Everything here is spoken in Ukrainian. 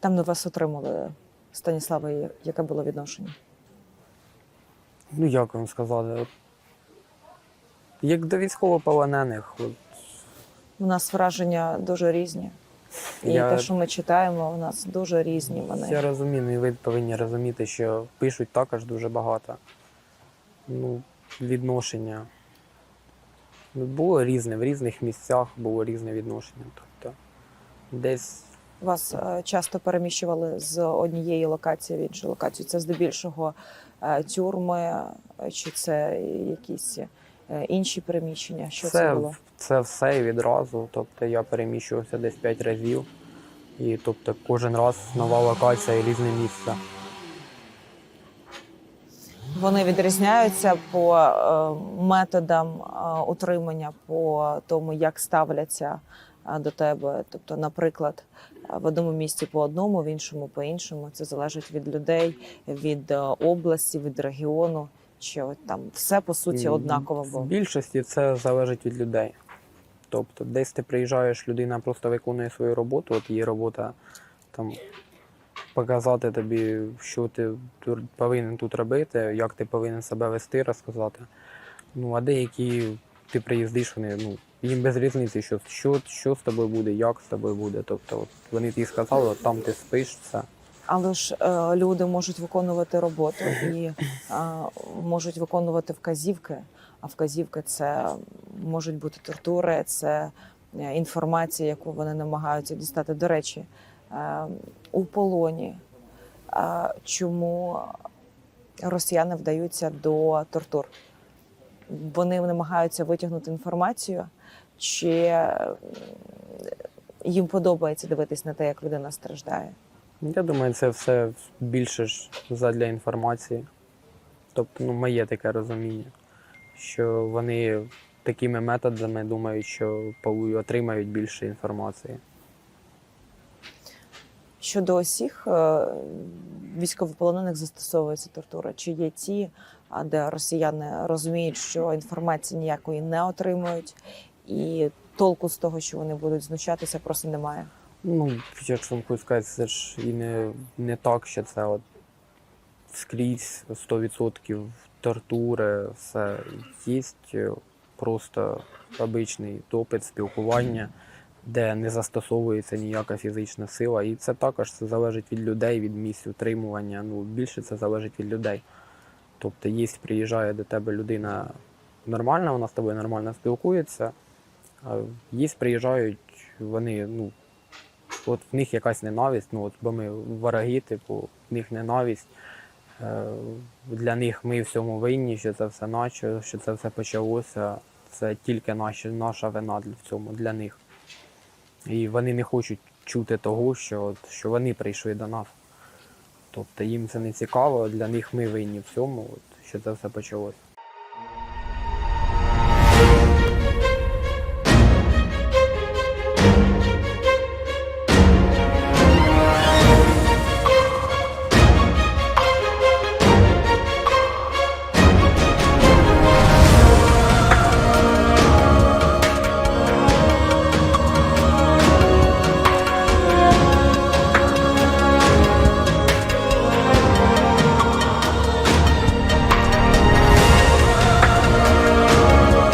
там на вас отримали, Станіславе, я- яке було відношення? Ну, як вам сказати? От, як до військовополонених. От, У нас враження дуже різні. І Я- те, що ми читаємо, у нас дуже різні вони. Я розумію, ну, і ви повинні розуміти, що пишуть також дуже багато. Ну, відношення. Ну, Було різне, в різних місцях було різне відношення. Тобто десь Вас е, часто переміщували з однієї локації в іншу локацію. Це здебільшого е, тюрми, е, чи це якісь інші приміщення? Що це, це, було? це все і відразу. Тобто я переміщувався десь 5 разів. І тобто кожен раз нова локація і різне місце. Вони відрізняються по методам утримання, по тому, як ставляться до тебе. Тобто, наприклад, в одному місті по одному, в іншому по іншому. Це залежить від людей, від е, області, від регіону. Чи от там все по суті однаково В більшості це залежить від людей. Тобто, десь ти приїжджаєш, людина просто виконує свою роботу, от її робота там показати тобі, що ти повинен тут робити, як ти повинен себе вести, розказати. Ну, а деякі ти приїздиш, вони ну, їм без різниці, що, що, що з тобою буде, як з тобою буде. Тобто, от вони тобі сказали, от там ти спиш, все. Але ж е, люди можуть виконувати роботу і е, можуть виконувати вказівки. А вказівки це можуть бути тортури, це е, інформація, яку вони намагаються дістати. До речі, е, у полоні е, чому росіяни вдаються до тортур? Вони намагаються витягнути інформацію, чи їм подобається дивитись на те, як людина страждає? Я думаю, це все більше ж задля інформації. Тобто, ну, моє таке розуміння, що вони такими методами думають, що отримають більше інформації. Щодо усіх е, військовополонених застосовується тортура? Чи є ті, де росіяни розуміють, що інформації ніякої не отримують, і толку з того, що вони будуть знущатися, просто немає? Ну, якщо вам сказати, це ж і не, не так, що це от скрізь 100% тортури, все є просто обичний допит, спілкування, де не застосовується ніяка фізична сила. І це також це залежить від людей, від місць утримування. Ну, більше це залежить від людей. Тобто, є, приїжджає до тебе людина нормальна, вона з тобою нормально спілкується. А є, приїжджають, вони, ну, от в них якась ненависть, ну от бо ми вороги, типу, в них ненависть. Е, Для них ми всьому винні, що це все наче, що це все почалося. Це тільки наші, наша вина в цьому для них. І вони не хочуть чути того, що, от, що вони прийшли до нас. Тобто їм це не цікаво, для них ми винні в цьому, от, що це все почалося.